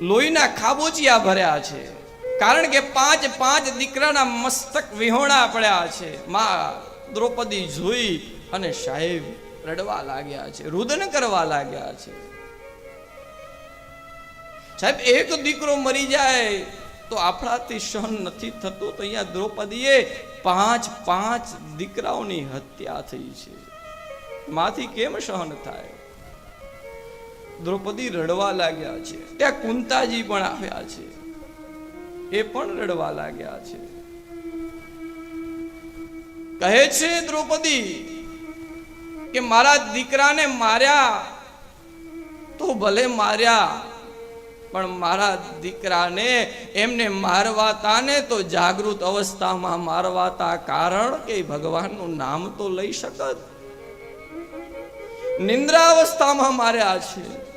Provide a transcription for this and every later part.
લોહીના ખાબોચિયા ભર્યા છે. કારણ કે પાંચ પાંચ દીકરાના મસ્તક વિહોણા પડ્યા છે. માં દ્રૌપદી જોઈ અને સાહેબ રડવા લાગ્યા છે, રુદન કરવા લાગ્યા છે. સાહેબ, એક દીકરો મરી જાય તો આપણાથી સહન નથી થતું તો અહીંયા દ્રૌપદીએ પાંચ પાંચ દીકરાઓની હત્યા થઈ છે. માંથી કેમ સહન થાય? દ્રૌપદી રડવા લાગ્યા છે. ત્યાં કુંતાજી પણ આવ્યા છે. એ પણ રડવા લાગ્યા છે. કહે છે દ્રૌપદી કે મારા દીકરાને માર્યા તો ભલે માર્યા, પણ મારા દીકરાને એમને મારવાતા ને તો જાગૃત અવસ્થામાં મારવાતા કારણ કે ભગવાનનું નામ તો લઈ શકત. નિંદ્રા અવસ્થામાં માર્યા છે.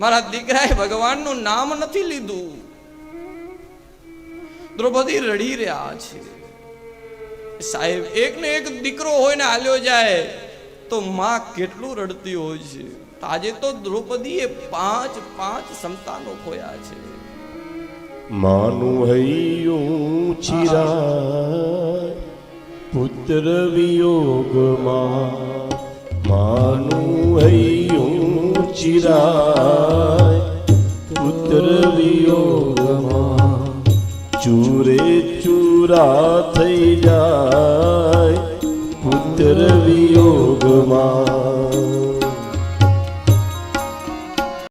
મારા દીકરાએ ભગવાનનું નામ નથી લીધું. દ્રૌપદી રડી રહ્યા છે. સાહેબ એક એક દીકરો હોય ને હાલ્યો જાય, તો માં કેટલું રડતી હોય છે. આજે તો દ્રૌપદીએ પાંચ પાંચ સંતાનો ખોયા છે. માનું હૈયું ચિરાય, પુત્ર વિયોગમાં. માનું હૈયું ચિરાય પુત્ર વિયોગમાં ચૂરે ચૂરા થઈ જાય પુત્ર વિયોગમાં.